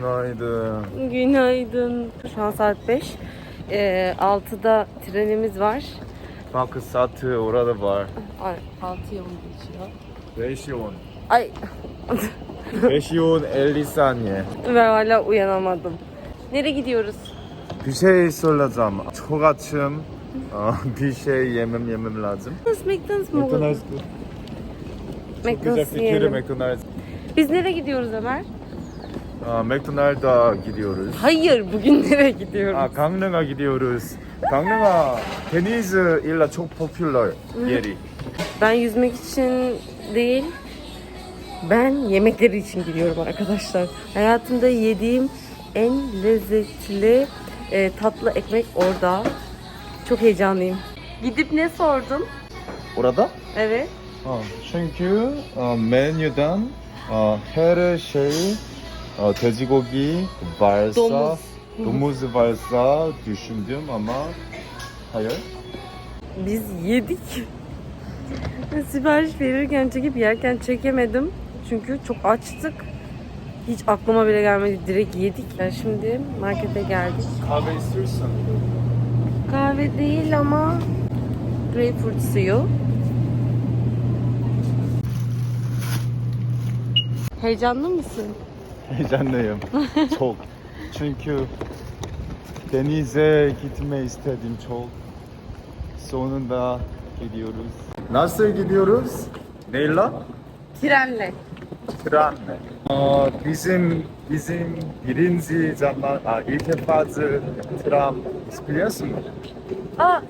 Günaydın. Günaydın. Şu an saat 5. Ee, 6'da trenimiz var. Bakın saati orada var. Ay, 6 yolun geçiyor. 5 yolun. Ay. 5 yolun 50 saniye. Ben hala uyanamadım. Nereye gidiyoruz? Bir şey soracağım. Çok açım. bir şey yemem yemem lazım. McDonald's, McDonald's mı? McDonald's. McDonald's Çok güzel fikir McDonald's. Biz nereye gidiyoruz Ömer? Aa, McDonald'a gidiyoruz. Hayır bugün nereye gidiyoruz? Aa, Gangnam'a gidiyoruz. Gangnam'a deniz e, illa çok popüler yeri. Ben yüzmek için değil, ben yemekleri için gidiyorum arkadaşlar. Hayatımda yediğim en lezzetli e, tatlı ekmek orada. Çok heyecanlıyım. Gidip ne sordun? Orada? Evet. Aa, çünkü aa, menüden aa, her şey 어, 돼지고기 발사 Domuz. domuz varsa düşündüm ama hayır. Biz yedik. Sipariş verirken çekip yerken çekemedim. Çünkü çok açtık. Hiç aklıma bile gelmedi. Direkt yedik. Yani şimdi markete geldik. Kahve istiyorsan. Kahve değil ama greyfurt suyu. Heyecanlı mısın? Heyecanlıyım. çok. Çünkü denize gitme istedim çok. Sonunda gidiyoruz. Nasıl gidiyoruz? Neyle? Trenle. Trenle. Aa, bizim bizim birinci zaman aa, ilk defa tram biliyorsun mu? Aa,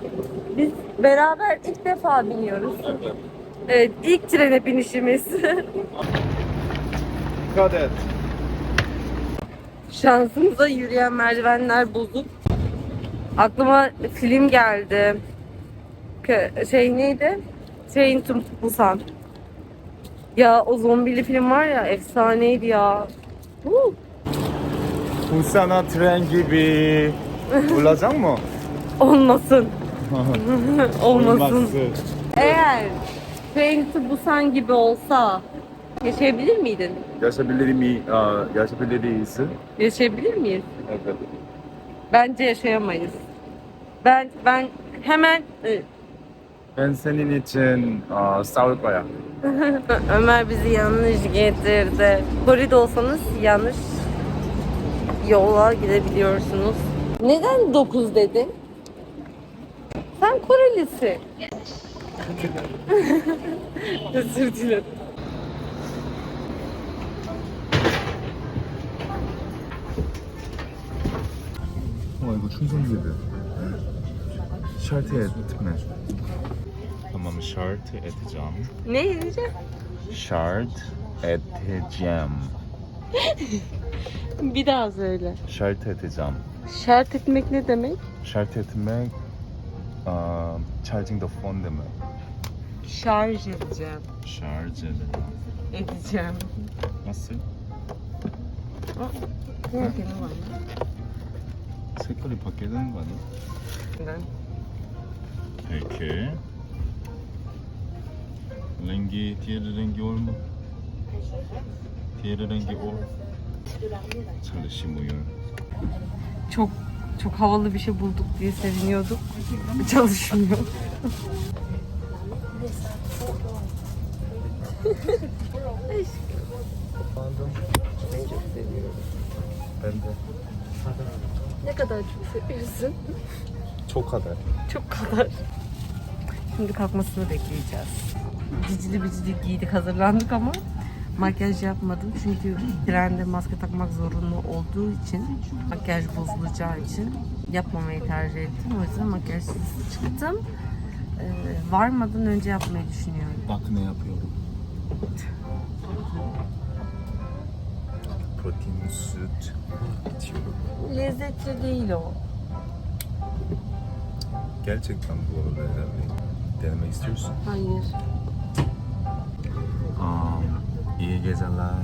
biz beraber ilk defa biniyoruz. Evet, ilk trene binişimiz. Dikkat et. Şansımıza yürüyen merdivenler bozuk. Aklıma film geldi. Şey neydi? Train to Busan. Ya o zombili film var ya efsaneydi ya. Huu. Busan'a tren gibi olacak mı? Olmasın. Olmasın. Olmazsın. Eğer Train to Busan gibi olsa yaşayabilir miydin? Yaşabilir mi? Aa, yaşabiliriz. Yaşayabilir miyiz? Evet. Bence yaşayamayız. Ben ben hemen e, Ben senin için aa, sağlık bayağı. Ömer bizi yanlış getirdi. Kore'de olsanız yanlış yola gidebiliyorsunuz. Neden 9 dedin? Sen Korelisin. Özür dilerim. Uçunca gibi. Şartı etme. Tamam şart edeceğim. Ne edeceğim? Şart edeceğim. bir daha söyle. Şart edeceğim. Şart etmek ne demek? Şart etmek uh, charging the phone demek. Şarj edeceğim. Şarj edeceğim. Edeceğim. Nasıl? Oh, ne var? 색깔이 바뀌어야 되는 거 아니야? 네. 이렇게 랭기 디에르 랭기 올마 디에르 랭기 올 Çalışı buyur. Çok çok havalı bir şey bulduk diye seviniyorduk. Çalışmıyor. ben çok seviyorum. Ben de. Ne kadar çok seviyorsun? çok kadar Çok kadar. Şimdi kalkmasını bekleyeceğiz. Cicili bicili giydik hazırlandık ama makyaj yapmadım. Çünkü trende maske takmak zorunlu olduğu için makyaj bozulacağı için yapmamayı tercih ettim. O yüzden makyajsız çıktım. Ee, varmadan önce yapmayı düşünüyorum. Bak ne yapıyorum Protein süt. İçiyorum. Lezzetli değil o. Gerçekten bu arada önemli Denemek istiyorsun. Hayır. um, İyi geceler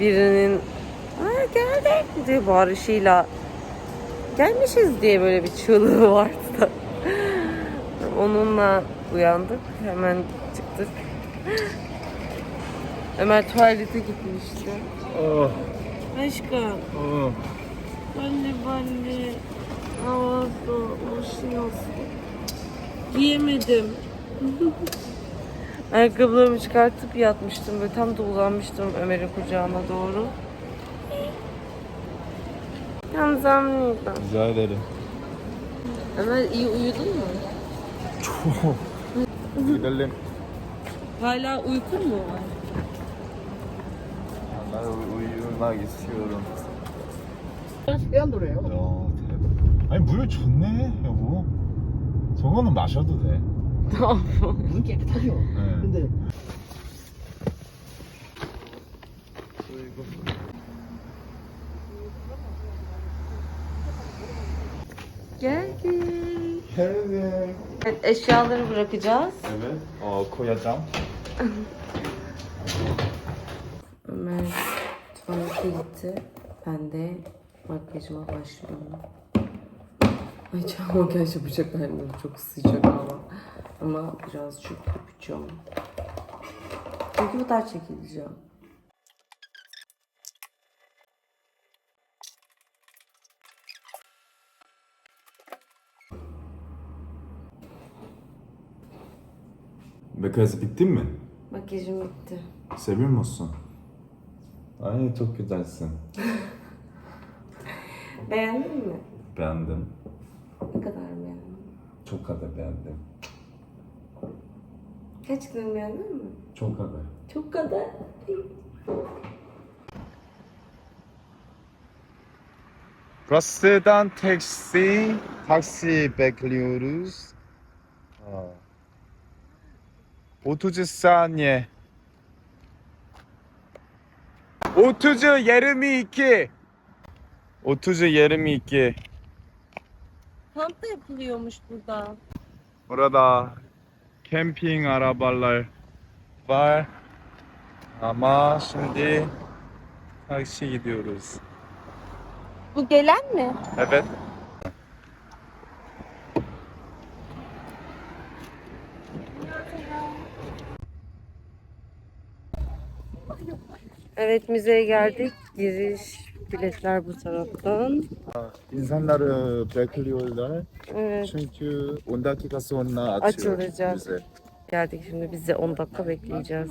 birinin Aa, geldik diye bağırışıyla gelmişiz diye böyle bir çığlığı vardı da. Onunla uyandık. Hemen çıktık. Ömer tuvalete gitmişti. Oh, Aşkım. oh. Balle balle. Havada uğraşıyorsun. Giyemedim. Ayakkabılarımı çıkartıp yatmıştım. Böyle tam da uzanmıştım Ömer'in kucağına doğru. Yalnız anlıyordum. Rica ederim. Ömer iyi uyudun mu? Çok. Gidelim. Hala uykun mu var? Ben uyumak istiyorum. 빼앗노래요. 야, 대박. 아니 물 좋네, 여보. 저거는 마셔도 돼. 물 깨끗하죠. 네. 근데 Geldik. Evet. Evet, eşyaları bırakacağız. Evet. 어, koyacağım. Ömer tuvalete gitti. Ben de makyajıma başlıyorum. Ay çok makyaj yapacak annem. Çok sıcak hava. Ama birazcık yapacağım. Çünkü bu kadar çekileceğim. Makyaj bittin mi? Makyajım bitti. Seviyor musun? Ay çok güzelsin. Beğendin mi? Beğendim. Ne kadar beğendin? Çok kadar beğendim. Gerçekten beğendin mi? Çok kadar. Çok kadar. Burasıdan taksi, taksi bekliyoruz. Aa. 30 saniye. 30 22. 30 22. Kamp da yapılıyormuş burada. Burada camping arabalar var. Ama şimdi taksi gidiyoruz. Bu gelen mi? Evet. Evet müzeye geldik. Giriş biletler bu taraftan. İnsanları bekliyorlar. Evet Çünkü 10 dakika sonra açıyor. Açılacak. müze. geldik şimdi biz de 10 dakika bekleyeceğiz.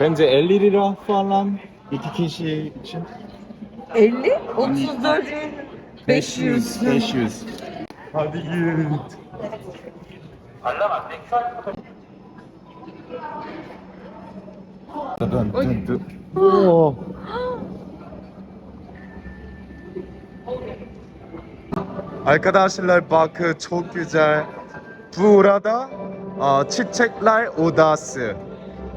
Bence 50 lira falan iki kişi için. 50? 34 500. 500. Hadi git. 아, 우와. 알카다실랄 바크 초규잘 그 부라다 어, 치책랄 오다스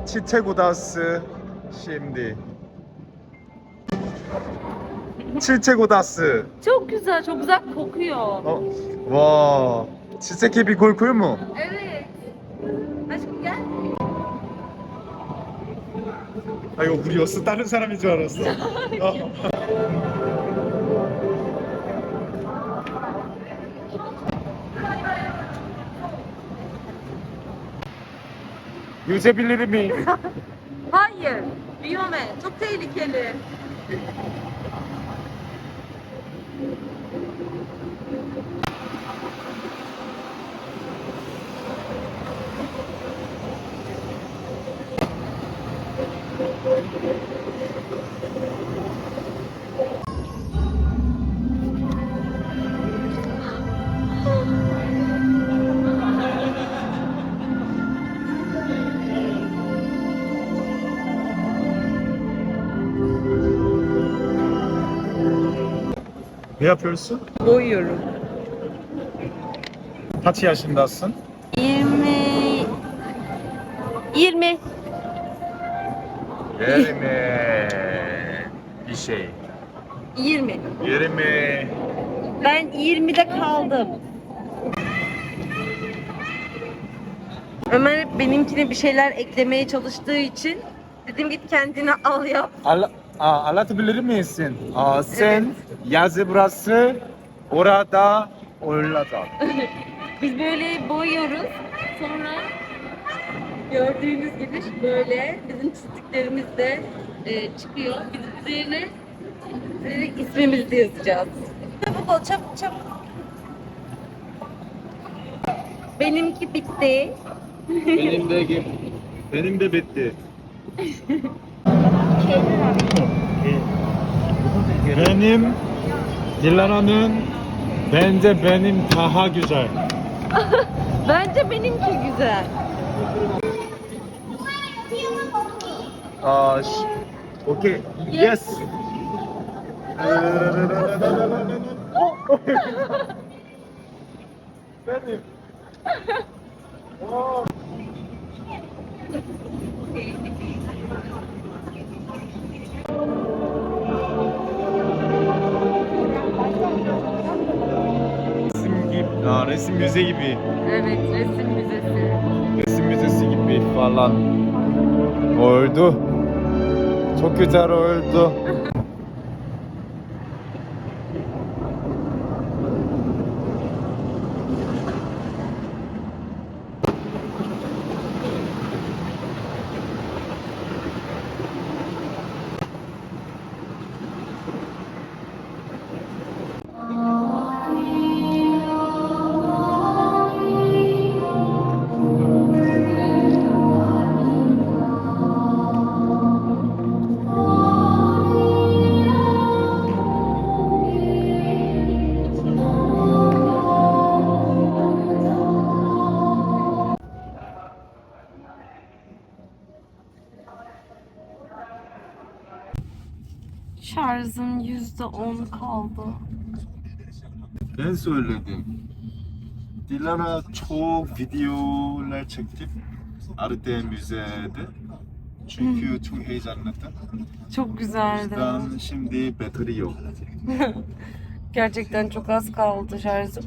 치체고다스 CMD 치체고다스 초규자 조부자 고크요 어? 와 치체키비 골 굴무 Evet. Aşkım. 아 이거 우리 여스 다른 사람인 줄 알았어. 어. Yüzebilir miyim? Hayır. Biyome. Çok tehlikeli. Ne yapıyorsun? Boyuyorum. Kaç yaşındasın? 20 20 Yerime bir şey. 20. Yerime Ben 20'de kaldım. Ömer benimkine bir şeyler eklemeye çalıştığı için dedim git kendine al yap. Ala, aa, anlatabilir misin? Aa, sen yazı burası orada olacak. Biz böyle boyuyoruz. Sonra gördüğünüz gibi böyle bizim çizdiklerimiz de e, çıkıyor. Biz üzerine e, ismimizi de yazacağız. Çabuk ol çabuk çabuk. Benimki bitti. benim de benim de bitti. benim Dilara'nın bence benim daha güzel. Bence benimki güzel. Aa, ş- okay. Yes. benim. resim müze gibi, Evet resim müzesi. resim müzesi gibi falan. Oldu. Çok güzel oldu. söyledim. Dilara çok videolar çektim. Arte Müze'de. Çünkü çok heyecanlandım. Çok güzeldi. Ben şimdi battery yok. Gerçekten çok az kaldı şarjım.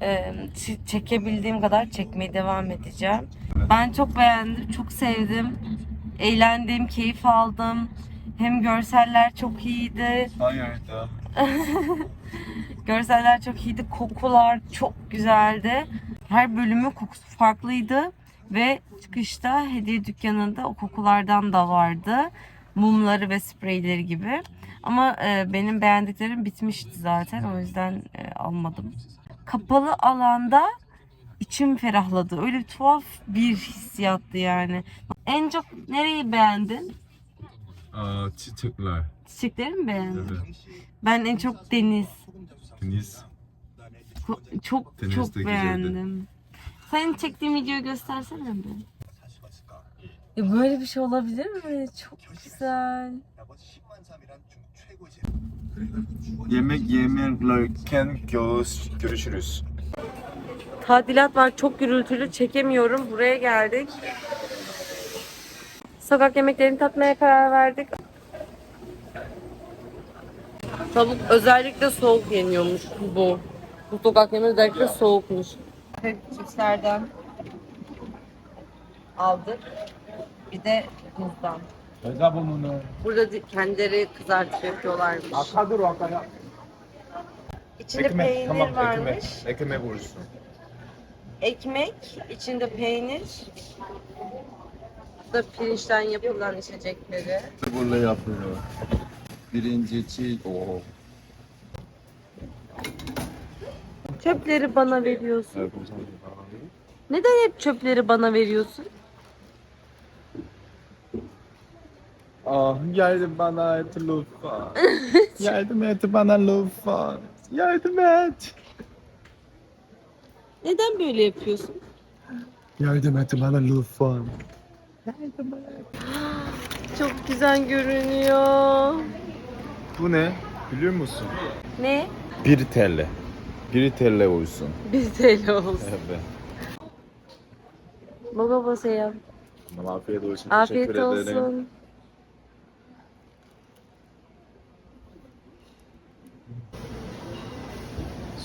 Ee, ç- çekebildiğim kadar çekmeye devam edeceğim. Ben çok beğendim, çok sevdim. Eğlendim, keyif aldım. Hem görseller çok iyiydi. Hayır da. Görseller çok iyiydi. Kokular çok güzeldi. Her bölümün kokusu farklıydı. Ve çıkışta hediye dükkanında o kokulardan da vardı. Mumları ve spreyleri gibi. Ama e, benim beğendiklerim bitmişti zaten. O yüzden e, almadım. Kapalı alanda içim ferahladı. Öyle bir tuhaf bir hissiyattı yani. En çok nereyi beğendin? Aa, çiçekler. Çiçekleri mi beğendin? Evet. Ben en çok deniz. Deniz. Ko- Çok Deniz çok de güzeldi. beğendim. Sen çektiğin videoyu göstersene mi? Ya böyle bir şey olabilir mi? Çok güzel. Yemek yemerken görüşürüz. Tadilat var çok gürültülü çekemiyorum. Buraya geldik. Sokak yemeklerini tatmaya karar verdik. Tavuk özellikle soğuk yeniyormuş bu. Bu sokak yemeği özellikle soğukmuş. Evet, çipslerden aldık. Bir de muzdan. Eda bunu. Burada kendileri kızartıp yapıyorlarmış. Akadır o akaya. İçinde peynir varmış. ekmek. Ekmek vurursun. Ekmek, içinde peynir. Bu da pirinçten yapılan içecekleri. Burada yapılıyor. Birinci çiğ. Oo. Çöpleri bana veriyorsun. Neden hep çöpleri bana veriyorsun? Ah yardım bana et lütfen. yardım et bana lütfen. Yardım et. Neden böyle yapıyorsun? Yardım et bana lütfen. Yardım et. Çok güzel görünüyor. Bu ne? Biliyor musun? Ne? 1 TL. 1 TL olsun. 1 TL olsun. Evet. Baba basaya. Tamam, afiyet olsun. Afiyet Teşekkür ederim. olsun.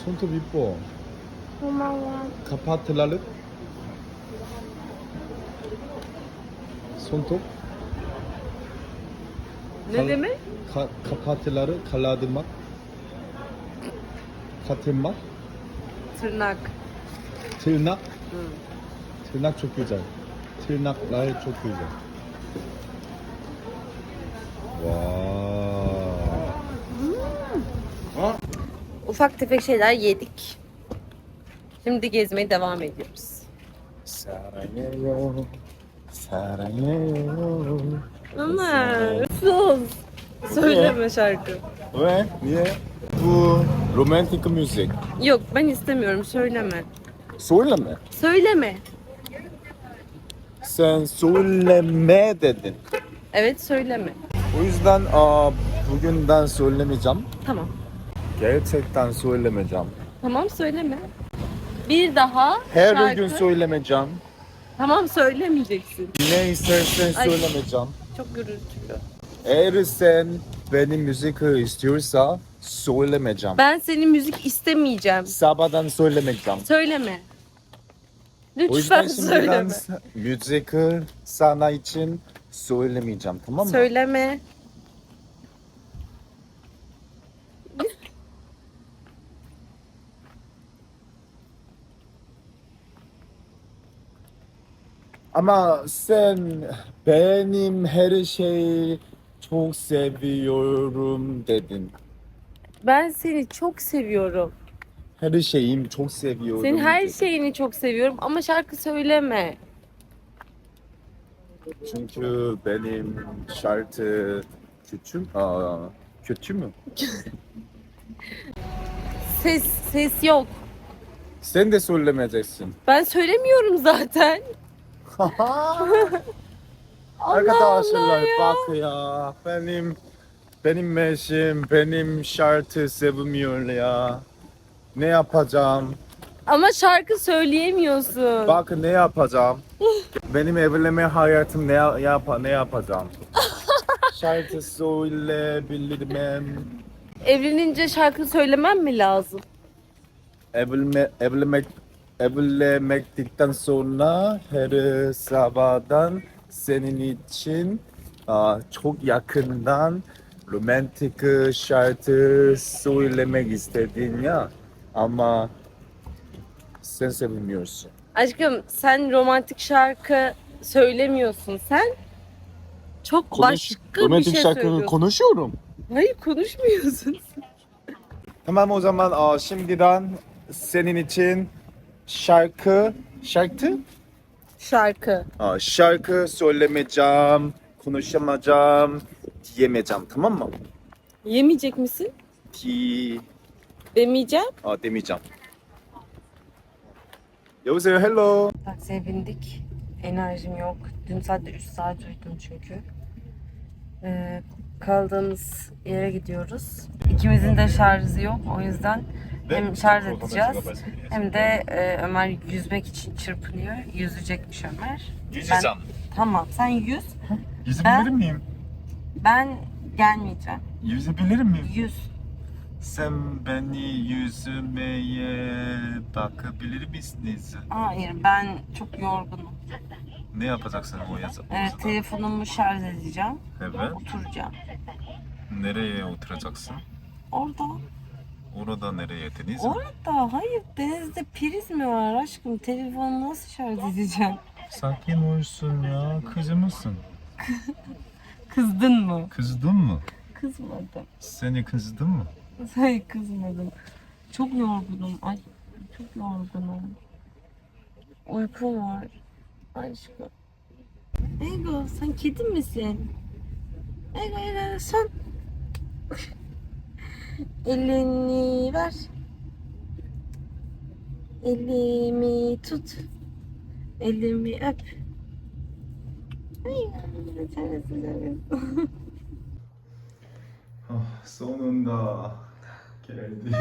손톱 이뻐. 고마워. 카파틀라르? 손톱 Ne kal, demek? Ka, kapatıları kaladırmak. Katırmak. Tırnak. Tırnak. Hı. Tırnak çok güzel. Tırnaklar çok güzel. Wow. Ufak tefek şeyler yedik. Şimdi gezmeye devam ediyoruz. Sarajevo, Sarajevo. Ama sus. Söyleme şarkı. 왜? niye? bu romantik müzik Yok ben istemiyorum söyleme. söyleme Söyleme. sen söyleme dedin Evet söyleme. o yüzden aa, bugünden söylemeyeceğim Tamam. gerçekten söylemeyeceğim Tamam söyleme. Bir daha her şarkı... gün söylemeyeceğim Tamam söylemeyeceksin. ne istersen Ay. söylemeyeceğim Çok gürültülü. Eğer sen benim müzik istiyorsa söylemeyeceğim Ben senin müzik istemeyeceğim. sabahdan söylemeyeceğim Söyleme. O yüzden Lütfen şimdiden söyleme. sa- müzik sana için söylemeyeceğim tamam mı? Söyleme. Ama sen benim her şeyi çok seviyorum dedin. Ben seni çok seviyorum. Her şeyim çok seviyorum. Senin her dedin. şeyini çok seviyorum ama şarkı söyleme. Çünkü benim şartı kötü, aa, kötü mü? Ses ses yok. Sen de söylemeyeceksin. Ben söylemiyorum zaten. Arkadaşlar bak ya benim benim eşim benim şartı sevmiyor ya. Ne yapacağım? Ama şarkı söyleyemiyorsun. Bak ne yapacağım? benim evlenme hayatım ne ya- yap ne yapacağım? şarkı söyleyebilirim. Evlenince şarkı söylemem mi lazım? Evlenme evlenmek evlenmekten sonra her sabahdan senin için çok yakından romantik şarkı söylemek istedin ya ama sen sevmiyorsun. Aşkım sen romantik şarkı söylemiyorsun. Sen çok başka bir şey söylüyorsun. konuşuyorum. Hayır konuşmuyorsun. Tamam o zaman aa, şimdiden senin için şarkı şarkı Şarkı. Aa, şarkı söylemeyeceğim, konuşamayacağım, diyemeyeceğim tamam mı? Yemeyecek misin? Di... Demeyeceğim. Aa, demeyeceğim. Yavuz'a hello. Taksiye bindik. Enerjim yok. Dün sadece 3 saat uyudum çünkü. Ee, kaldığımız yere gidiyoruz. İkimizin de şarjı yok. O yüzden hem şarj edeceğiz hem de e, Ömer yüzmek için çırpınıyor. Yüzecekmiş Ömer. Yüzeceğim. Tamam sen yüz. Yüzebilir miyim? Ben gelmeyeceğim. Yüzebilir miyim? Yüz. Sen beni yüzmeye bakabilir misiniz? Hayır ben çok yorgunum. Ne yapacaksın o yazı? Evet telefonumu şarj edeceğim. Evet. Oturacağım. Nereye oturacaksın? Orada. Orada nereye deniz? Orada. Hayır denizde priz mi var aşkım? Telefonu nasıl şarj edeceğim? Sakin olsun ya. Kızı mısın? Kızdın mı? Kızdın mı? Kızmadım. Seni kızdın mı? Hayır kızmadım. Çok yorgunum. Ay çok yorgunum. Uykum var. Aşkım. Ego sen kedi misin? Ego Ego sen. Elini ver. Elimi tut. Elimi öp. Güzel. sonunda geldi.